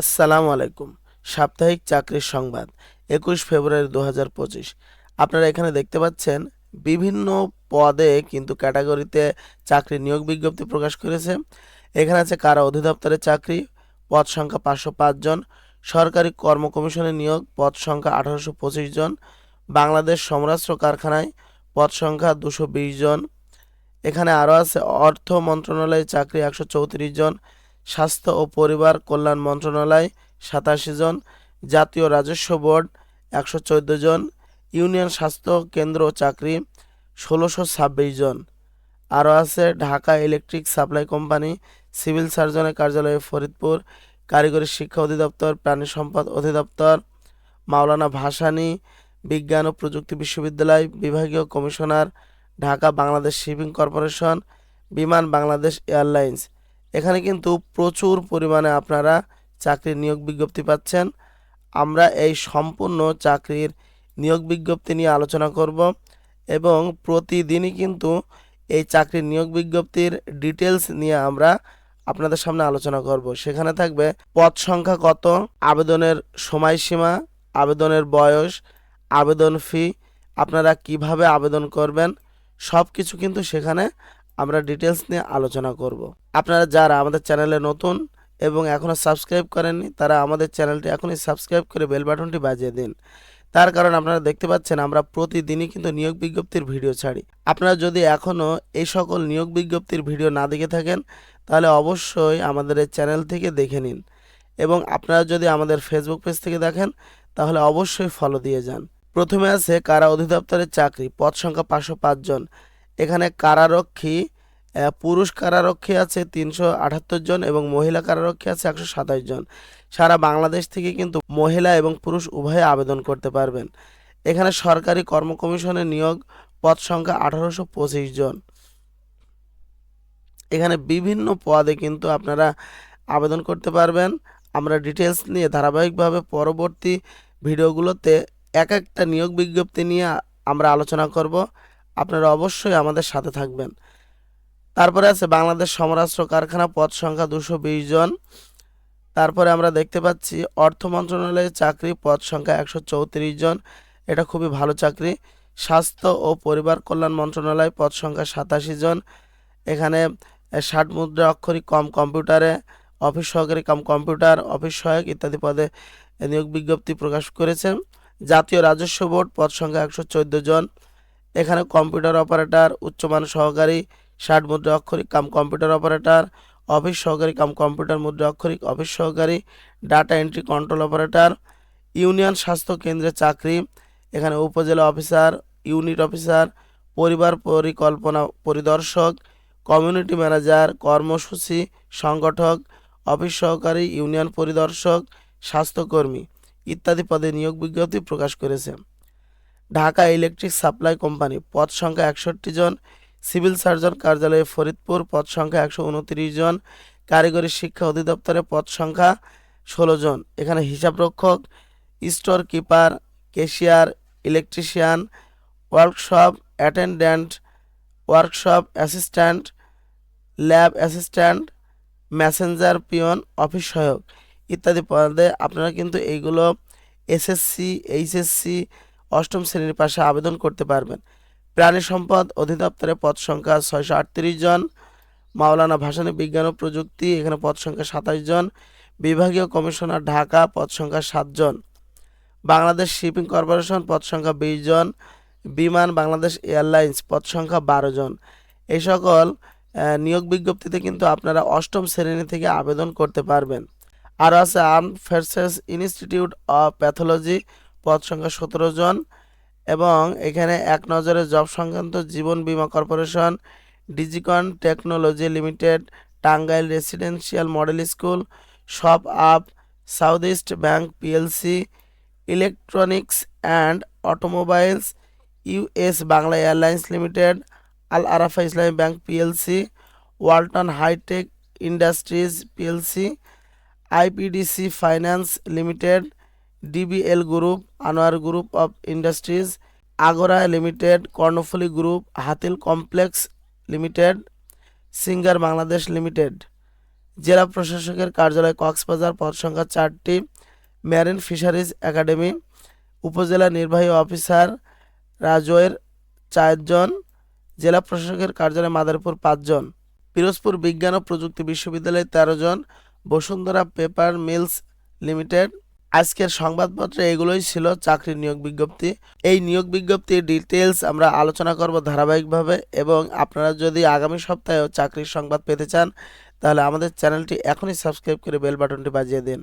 আসসালামু আলাইকুম। সাপ্তাহিক চাকরির সংবাদ, একুশ ফেব্রুয়ারি দু হাজার পঁচিশ। আপনারা এখানে দেখতে পাচ্ছেন, বিভিন্ন পদে কিন্তু ক্যাটাগরিতে চাকরি নিয়োগ বিজ্ঞপ্তি প্রকাশ করেছে। এখানে আছে কারা অধিদপ্তরের চাকরি, পদ সংখ্যা পাঁচশো জন। সরকারি কর্ম কমিশনের নিয়োগ, পদ সংখ্যা আঠারোশো পঁচিশ জন। বাংলাদেশ সমরাস্ত্র কারখানায়, পদ সংখ্যা দুশো জন। এখানে আরও আছে, অর্থ মন্ত্রণালয়ের চাকরি একশো চৌত্রিশ জন। স্বাস্থ্য ও পরিবার কল্যাণ মন্ত্রণালয় সাতাশি জন, জাতীয় রাজস্ব বোর্ড একশো চোদ্দ জন, ইউনিয়ন স্বাস্থ্য কেন্দ্র চাকরি ষোলোশো ছাব্বিশ জন। আরও আছে Dhaka electric supply company, civil সার্জনের কার্যালয় ফরিদপুর, কারিগরি শিক্ষা অধিদপ্তর, প্রাণী সম্পদ অধিদপ্তর, মাওলানা ভাসানী, বিজ্ঞান ও প্রযুক্তি বিশ্ববিদ্যালয়, বিভাগীয় commissioner, Dhaka Bangladesh shipping corporation, Biman Bangladesh airlines. এখানে কিন্তু প্রচুর পরিমাণে আপনারা চাকরির নিয়োগ বিজ্ঞপ্তি পাচ্ছেন। আমরা এই সম্পূর্ণ চাকরির নিয়োগ বিজ্ঞপ্তি নিয়ে আলোচনা করব এবং প্রতিদিনই কিন্তু এই চাকরির নিয়োগ বিজ্ঞপ্তির ডিটেলস নিয়ে আমরা আপনাদের সামনে আলোচনা করব। সেখানে থাকবে পদ সংখ্যা কত, আবেদনের সময়সীমা, আবেদনের বয়স, আবেদন ফি আপনারা কীভাবে আবেদন করবেন সব কিছু কিন্তু সেখানে আমরা ডিটেলস নিয়ে আলোচনা করব। আপনারা যারা আমাদের চ্যানেলে নতুন এবং এখনও সাবস্ক্রাইব করেননি, তারা আমাদের চ্যানেলটি এখনই সাবস্ক্রাইব করে বেল বাটনটি বাজিয়ে দিন। তার কারণ আপনারা দেখতে পাচ্ছেন, আমরা প্রতিদিনই কিন্তু নিয়োগ বিজ্ঞপ্তির ভিডিও ছাড়ি। আপনারা যদি এখনও এই সকল নিয়োগ বিজ্ঞপ্তির ভিডিও না দেখে থাকেন, তাহলে অবশ্যই আমাদের এই চ্যানেল থেকে দেখে নিন। এবং আপনারা যদি আমাদের ফেসবুক পেজ থেকে দেখেন, তাহলে অবশ্যই ফলো দিয়ে যান। প্রথমে আছে কারা অধিদপ্তরের চাকরি, পদ সংখ্যা পাঁচশো জন। এখানে কারারক্ষী পুরুষ কারারক্ষী আছে তিনশো আটাত্তর জন এবং মহিলা কারারক্ষী আছে একশো সাতাশ জন। সারা বাংলাদেশ থেকে কিন্তু মহিলা এবং পুরুষ উভয়ে আবেদন করতে পারবেন। এখানে সরকারি কর্ম কমিশনের নিয়োগ পদ সংখ্যা আঠারোশো পঁচিশ জন। এখানে বিভিন্ন পদে কিন্তু আপনারা আবেদন করতে পারবেন। আমরা ডিটেলস নিয়ে ধারাবাহিকভাবে পরবর্তী ভিডিওগুলোতে এক একটা নিয়োগ বিজ্ঞপ্তি নিয়ে আমরা আলোচনা করব। আপনারা অবশ্যই আমাদের সাথে থাকবেন। তারপরে আছে বাংলাদেশ সমরাস্ত্র কারখানা, পদ সংখ্যা দুশো বিশ জন। তারপরে আমরা দেখতে পাচ্ছি অর্থ মন্ত্রণালয়ের চাকরি, পদ সংখ্যা একশো চৌত্রিশ জন। এটা খুবই ভালো চাকরি। স্বাস্থ্য ও পরিবার কল্যাণ মন্ত্রণালয়, পদ সংখ্যা সাতাশি জন। এখানে ষাট মুদ্রা অক্ষরিক কম কম্পিউটারে, অফিস সহকারী কম কম্পিউটার, অফিস সহায়ক ইত্যাদি পদে নিয়োগ বিজ্ঞপ্তি প্রকাশ করেছে। জাতীয় রাজস্ব বোর্ড, পদ সংখ্যা একশো চোদ্দ জন। এখানে কম্পিউটার অপারেটর, উচ্চমান সহকারী, ষাট মুদ্রা অক্ষরিক কাম কম্পিউটার অপারেটর, অফিস সহকারী কাম কম্পিউটার মুদ্রা অক্ষরিক অফিস সহকারী, data entry control operator, union স্বাস্থ্য কেন্দ্রে চাকরি, এখানে উপজেলা অফিসার, ইউনিট অফিসার, পরিবার পরিকল্পনা পরিদর্শক, কমিউনিটি ম্যানেজার, কর্মসূচি সংগঠক, অফিস সহকারী, ইউনিয়ন পরিদর্শক, স্বাস্থ্যকর্মী ইত্যাদি পদে নিয়োগ বিজ্ঞপ্তি প্রকাশ করেছে। ঢাকা ইলেকট্রিক সাপ্লাই কোম্পানি, পদ সংখ্যা একষট্টি জন। সিভিল সার্জন কার্যালয়ে ফরিদপুর, পদ সংখ্যা একশো উনত্রিশ জন। কারিগরি শিক্ষা অধিদপ্তরে পদ সংখ্যা ষোলো জন। এখানে হিসাবরক্ষক, store keeper cashier electrician, workshop attendant, workshop assistant, lab assistant messenger peon, office সহায়ক ইত্যাদি পদে আপনারা কিন্তু এইগুলো এসএসসি, এইচএসসি অষ্টম শ্রেণির পাশে আবেদন করতে পারবেন। প্রাণী সম্পদ অধিদপ্তরে পদ সংখ্যা ছয়শো আটত্রিশ জন, মাওলানা ভাসানী বিজ্ঞান ও প্রযুক্তি এখানে পদ সংখ্যা সাতাশ জন, বিভাগীয় কমিশনার ঢাকা পদ সংখ্যা সাতজন বাংলাদেশ শিপিং কর্পোরেশন পদ সংখ্যা বিশ জন, বিমান বাংলাদেশ এয়ারলাইন্স পদ সংখ্যা বারো জন। এই সকল নিয়োগ বিজ্ঞপ্তিতে কিন্তু আপনারা অষ্টম শ্রেণি থেকে আবেদন করতে পারবেন। আর আছে arm forces institute of pathology পদ সংখ্যা সতেরো জন এবং এখানে এক নজরে জব সংক্রান্ত Jiban Bima corporation, Digicon technology limited, Tangail residential model school shop up, south east bank PLC, electronics and automobiles, US Bangla airlines limited, Al Arafah Islami bank PLC, Walton hitech industries PLC, IPDC finance limited DBL group Anwar group of industries Agora limited Karnaphuli group Hatil complex limited Singer Bangladesh limited জেলা প্রশাসকের কার্যালয় কক্সবাজার, পদ সংখ্যা চারটি। Marine fisheries academy উপজেলা নির্বাহী officer Rajoir চারজন। জেলা প্রশাসকের কার্যালয় মাদারীপুর পাঁচজন। পিরোজপুর বিজ্ঞান ও প্রযুক্তি বিশ্ববিদ্যালয়ে তেরো জন। Bashundhara paper mills limited. আজকের সংবাদপত্রে এগুলোই ছিল চাকরি নিয়োগ বিজ্ঞপ্তি। এই নিয়োগ বিজ্ঞপ্তির ডিটেলস আমরা আলোচনা করব ধারাবাহিকভাবে এবং আপনারা যদি আগামী সপ্তাহেও চাকরির সংবাদ পেতে চান, তাহলে আমাদের চ্যানেলটি এখনই সাবস্ক্রাইব করে বেল বাটনটি বাজিয়ে দিন।